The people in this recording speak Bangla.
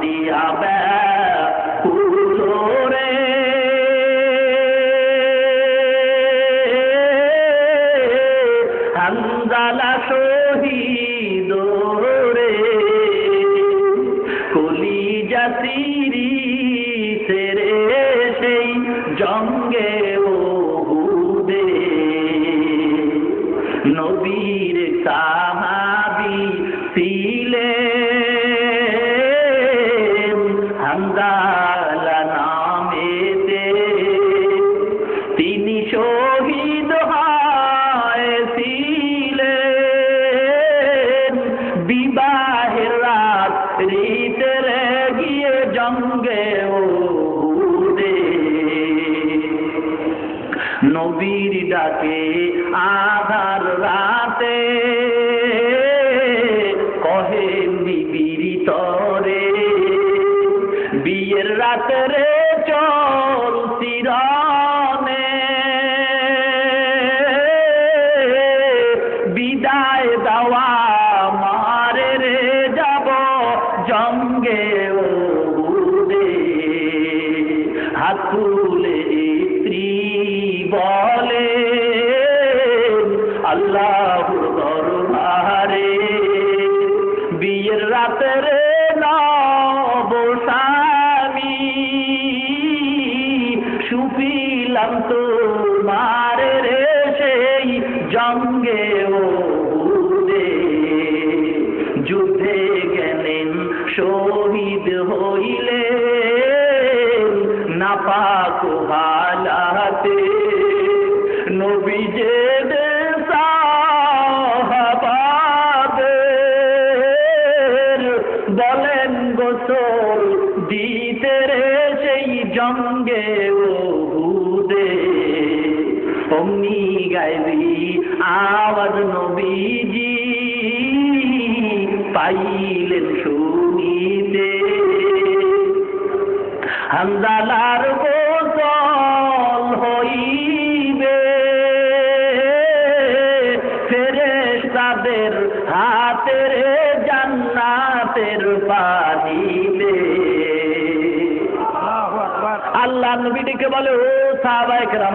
দিয়া রে হানজালা শহীদ রে। সেরে সেই জঙ্গে ওহুদে নবীর সাহাবি তিনি শহীদ হয়েছিলেন। বিবাহের রাত রীতে গিয়ে জঙ্গে নবীর ডাকে আধার রাতে কহেন বিবির তরে। বিয়ের রাতে স্ত্রী বলে আল্লাহ দরবারে বিয়ের রাতের নবসামি সুপিলাম তো মারে রে সেই জঙ্গে ও যুদ্ধে গেলেন শহীদ হইলে নাপাক হালাতে নবীজে বলেন গোসল দিতে রে সেই জঙ্গে ওহুদে অমনি গাইবি আওয়াজ নবীজি, পাইলেন শুনিতে হামদালার গোসল হইবে। ফেরেশতাদের হাতের জান্নাতের পানিবে আল্লাহ নবীটিকে বলে ও সাহাবায়ে কেরাম